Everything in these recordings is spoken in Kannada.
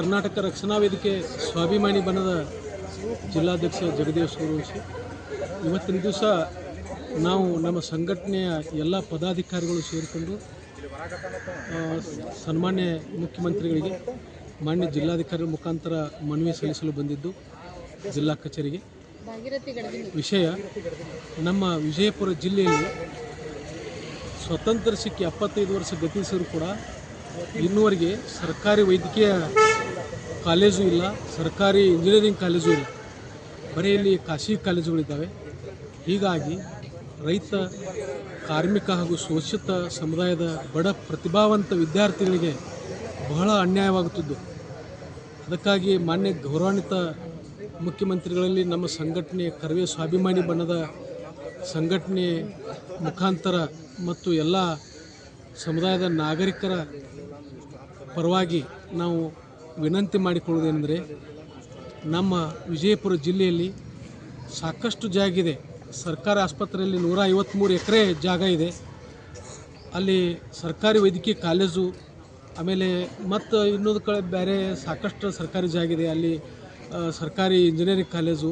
ಕರ್ನಾಟಕ ರಕ್ಷಣಾ ವೇದಿಕೆ ಸ್ವಾಭಿಮಾನಿ ಬಣದ ಜಿಲ್ಲಾಧ್ಯಕ್ಷ ಜಗದೀಶ್ ಸೂರ್ಯವಂಶಿ ಇವತ್ತಿನ ದಿವಸ ನಾವು ನಮ್ಮ ಸಂಘಟನೆಯ ಎಲ್ಲ ಪದಾಧಿಕಾರಿಗಳು ಸೇರಿಕೊಂಡು ಸನ್ಮಾನ್ಯ ಮುಖ್ಯಮಂತ್ರಿಗಳಿಗೆ, ಮಾನ್ಯ ಜಿಲ್ಲಾಧಿಕಾರಿ ಮುಖಾಂತರ ಮನವಿ ಸಲ್ಲಿಸಲು ಬಂದಿದ್ದು ಜಿಲ್ಲಾ ಕಚೇರಿಗೆ. ವಿಷಯ, ನಮ್ಮ ವಿಜಯಪುರ ಜಿಲ್ಲೆಯಲ್ಲಿ ಸ್ವತಂತ್ರ ಸಿಕ್ಕಿ ಎಪ್ಪತ್ತೈದು ವರ್ಷ ಗತಿಸಿದ್ರು ಕೂಡ ಇನ್ನುವರೆಗೆ ಸರ್ಕಾರಿ ವೈದ್ಯಕೀಯ ಕಾಲೇಜು ಇಲ್ಲ, ಸರ್ಕಾರಿ ಇಂಜಿನಿಯರಿಂಗ್ ಕಾಲೇಜು ಇಲ್ಲ. ಬರೀ ಇಲ್ಲಿ ಖಾಸಗಿ ಕಾಲೇಜುಗಳಿದ್ದಾವೆ. ಹೀಗಾಗಿ ರೈತ, ಕಾರ್ಮಿಕ ಹಾಗೂ ಶೋಷಿತ ಸಮುದಾಯದ ಬಡ ಪ್ರತಿಭಾವಂತ ವಿದ್ಯಾರ್ಥಿಗಳಿಗೆ ಬಹಳ ಅನ್ಯಾಯವಾಗುತ್ತಿದ್ದು. ಅದಕ್ಕಾಗಿ ಮಾನ್ಯ ಗೌರವಾನ್ವಿತ ಮುಖ್ಯಮಂತ್ರಿಗಳಲ್ಲಿ ನಮ್ಮ ಸಂಘಟನೆ ಕರವೇ ಸ್ವಾಭಿಮಾನಿ ಬಣ್ಣದ ಸಂಘಟನೆ ಮುಖಾಂತರ ಮತ್ತು ಎಲ್ಲ ಸಮುದಾಯದ ನಾಗರಿಕರ ಪರವಾಗಿ ನಾವು ವಿನಂತಿ ಮಾಡಿಕೊಳ್ಳುವುದೇನೆಂದರೆ ನಮ್ಮ ವಿಜಯಪುರ ಜಿಲ್ಲೆಯಲ್ಲಿ ಸಾಕಷ್ಟು ಜಾಗ ಇದೆ ಸರ್ಕಾರಿ ಆಸ್ಪತ್ರೆಯಲ್ಲಿ ನೂರ ಐವತ್ತ್ಮೂರು ಎಕರೆ ಜಾಗ ಇದೆ ಅಲ್ಲಿ ಸರ್ಕಾರಿ ವೈದ್ಯಕೀಯ ಕಾಲೇಜು ಆಮೇಲೆ ಮತ್ತು ಇನ್ನೊಂದು ಕಡೆ ಬೇರೆ ಸಾಕಷ್ಟು ಸರ್ಕಾರಿ ಜಾಗ ಇದೆ ಅಲ್ಲಿ ಸರ್ಕಾರಿ ಇಂಜಿನಿಯರಿಂಗ್ ಕಾಲೇಜು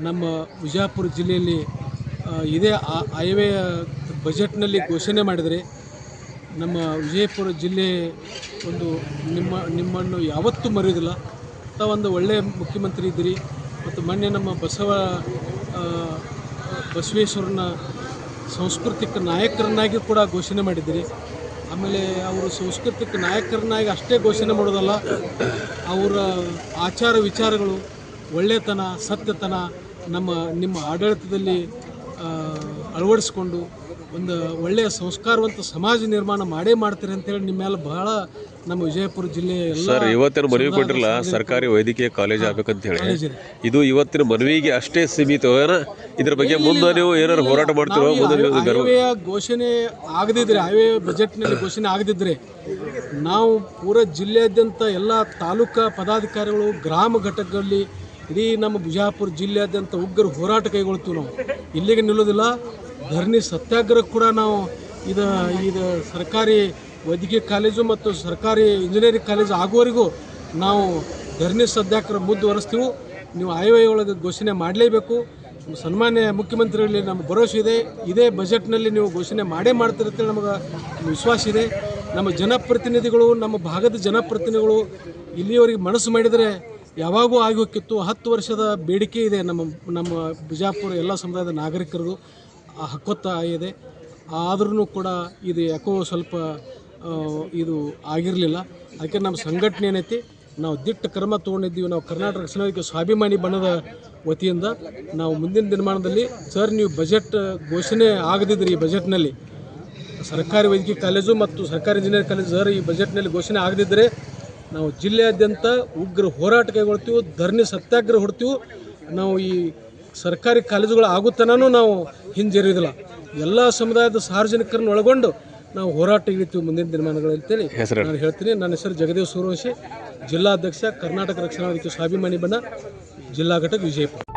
ನಮ್ಮ ವಿಜಯಪುರ ಜಿಲ್ಲೆಯಲ್ಲಿ ಇದೇ ಆಯವ್ಯಯ ಬಜೆಟ್ನಲ್ಲಿ ಘೋಷಣೆ ಮಾಡಿದರೆ ನಮ್ಮ ವಿಜಯಪುರ ಜಿಲ್ಲೆ ಒಂದು ನಿಮ್ಮ ನಿಮ್ಮನ್ನು ಯಾವತ್ತೂ ಮರೆಯೋದಿಲ್ಲ. ಅಂತ ಒಂದು ಒಳ್ಳೆಯ ಮುಖ್ಯಮಂತ್ರಿ ಇದ್ದೀರಿ. ಮತ್ತು ಮೊನ್ನೆ ನಮ್ಮ ಬಸವ ಬಸವೇಶ್ವರನ ಸಾಂಸ್ಕೃತಿಕ ನಾಯಕರನ್ನಾಗಿ ಕೂಡ ಘೋಷಣೆ ಮಾಡಿದ್ದೀರಿ. ಆಮೇಲೆ ಅವರು ಸಾಂಸ್ಕೃತಿಕ ನಾಯಕರನ್ನಾಗಿ ಅಷ್ಟೇ ಘೋಷಣೆ ಮಾಡೋದಲ್ಲ, ಅವರ ಆಚಾರ ವಿಚಾರಗಳು, ಒಳ್ಳೆತನ, ಸತ್ಯತನ ನಮ್ಮ ನಿಮ್ಮ ಆಡಳಿತದಲ್ಲಿ ಅಳವಡಿಸ್ಕೊಂಡು ಒಂದು ಒಳ್ಳೆಯ ಸಂಸ್ಕಾರವಂತ ಸಮಾಜ ನಿರ್ಮಾಣ ಮಾಡೇ ಮಾಡ್ತೀರಿ ಅಂತೇಳಿ ಮೇಲೆ ಬಹಳ ನಮ್ಮ ವಿಜಯಪುರ ಜಿಲ್ಲೆ ಸರ್ ಇವತ್ತಿನ ಮನವಿ ಕೊಟ್ಟಿರಲ್ಲ ಸರ್ಕಾರಿ ವೈದ್ಯಕೀಯ ಕಾಲೇಜ್ ಆಗ್ಬೇಕಂತ ಹೇಳಿ. ಇದು. ಇವತ್ತಿನ ಮನವಿಗೆ ಅಷ್ಟೇ ಸೀಮಿತ ಇದ್ರ ಬಗ್ಗೆ ಮುಂದೆ ನೀವು ಏನಾದ್ರು ಹೋರಾಟ ಮಾಡ್ತೀರೋ ಘೋಷಣೆ ಆಗದಿದ್ರೆ ಹೈವೇ ಬಜೆಟ್ನಲ್ಲಿ ಘೋಷಣೆ ಆಗದಿದ್ರೆ ನಾವು ಪೂರ ಜಿಲ್ಲೆಯಾದ್ಯಂತ ಎಲ್ಲ ತಾಲೂಕಾ ಪದಾಧಿಕಾರಿಗಳು ಗ್ರಾಮ ಘಟಕದಲ್ಲಿ ಇಡೀ ನಮ್ಮ ಬಿಜಾಪುರ ಜಿಲ್ಲೆಯಾದ್ಯಂತ ಉಗ್ರ ಹೋರಾಟ ಕೈಗೊಳ್ತೀವಿ ನಾವು. ಇಲ್ಲಿಗೆ ನಿಲ್ಲೋದಿಲ್ಲ. ಧರಣಿ ಸತ್ಯಾಗ್ರಹ ಕೂಡ ನಾವು ಇದು ಇದು ಸರ್ಕಾರಿ ವೈದ್ಯಕೀಯ ಕಾಲೇಜು ಮತ್ತು ಸರ್ಕಾರಿ ಇಂಜಿನಿಯರಿಂಗ್ ಕಾಲೇಜು ಆಗುವವರೆಗೂ ನಾವು ಧರಣಿ ಸತ್ಯಾಗ್ರಹ ಮುಂದುವರಿಸ್ತೀವಿ. ನೀವು ಆಯವ್ಯಯ ಒಳಗೆ ಘೋಷಣೆ ಮಾಡಲೇಬೇಕು. ಸನ್ಮಾನ್ಯ ಮುಖ್ಯಮಂತ್ರಿಗಳಲ್ಲಿ ನಮ್ಗೆ ಭರವಸೆ ಇದೆ. ಇದೇ ಬಜೆಟ್ನಲ್ಲಿ ನೀವು ಘೋಷಣೆ ಮಾಡೇ ಮಾಡ್ತಿರುತ್ತೆ ನಮಗೆ ವಿಶ್ವಾಸ ಇದೆ. ನಮ್ಮ ಜನಪ್ರತಿನಿಧಿಗಳು, ನಮ್ಮ ಭಾಗದ ಜನಪ್ರತಿನಿಧಿಗಳು ಇಲ್ಲಿಯವರೆಗೆ ಮನಸ್ಸು ಮಾಡಿದರೆ ಯಾವಾಗೂ ಆಗಿ ಹೋಗಿತ್ತು ಹತ್ತು ವರ್ಷದ ಬೇಡಿಕೆ ಇದೆ ನಮ್ಮ ನಮ್ಮ ಬಿಜಾಪುರ ಎಲ್ಲ ಸಮುದಾಯದ ನಾಗರಿಕರದು. ಆ ಹಕ್ಕೊತ್ತಾಯ ಇದೆ. ಆದ್ರೂ ಕೂಡ ಇದು ಯಾಕೋ ಸ್ವಲ್ಪ ಇದು ಆಗಿರಲಿಲ್ಲ. ಅದಕ್ಕೆ ನಮ್ಮ ಸಂಘಟನೆ ಏನೈತಿ, ನಾವು ದಿಟ್ಟ ಕ್ರಮ ತೊಗೊಂಡಿದ್ದೀವಿ. ನಾವು ಕರ್ನಾಟಕ ರಕ್ಷಣಾ ಸ್ವಾಭಿಮಾನಿ ಬಣ್ಣದ ವತಿಯಿಂದ ನಾವು ಮುಂದಿನ ದಿನಮಾನದಲ್ಲಿ, ಸರ್ ನೀವು ಬಜೆಟ್ ಘೋಷಣೆ ಆಗದಿದ್ರಿ ಈ ಬಜೆಟ್ನಲ್ಲಿ. ಸರ್ಕಾರಿ ವೈದ್ಯಕೀಯ ಕಾಲೇಜು ಮತ್ತು ಸರ್ಕಾರಿ ಇಂಜಿನಿಯರಿಂಗ್ ಕಾಲೇಜು, ಸರ್ ಈ ಬಜೆಟ್ನಲ್ಲಿ ಘೋಷಣೆ ಆಗದಿದ್ದರೆ ನಾವು ಜಿಲ್ಲೆಯಾದ್ಯಂತ ಉಗ್ರ ಹೋರಾಟ ಕೈಗೊಳ್ತೀವಿ, ಧರಣಿ ಸತ್ಯಾಗ್ರಹ ಹೊಡ್ತೀವಿ. ನಾವು ಈ ಸರ್ಕಾರಿ ಕಾಲೇಜುಗಳು ಆಗುತ್ತನೂ ನಾವು ಹಿಂಜರಿಯೋದಿಲ್ಲ ಎಲ್ಲ ಸಮುದಾಯದ ಸಾರ್ವಜನಿಕರನ್ನು ಒಳಗೊಂಡು ನಾವು ಹೋರಾಟ ಇಳಿತೀವಿ ಮುಂದಿನ ದಿನಮಾನಗಳು ಅಂತೇಳಿ ನಾನು ಹೇಳ್ತೀನಿ. ನನ್ನ ಹೆಸರು ಜಗದೇವ್ ಸೂರ್ಯವಂಶಿ. ಜಿಲ್ಲಾಧ್ಯಕ್ಷ ಕರ್ನಾಟಕ ರಕ್ಷಣಾ ವೇದಿಕೆ ಸ್ವಾಭಿಮಾನಿ ಬಣ್ಣ ಜಿಲ್ಲಾ ಘಟಕ ವಿಜಯಪುರ.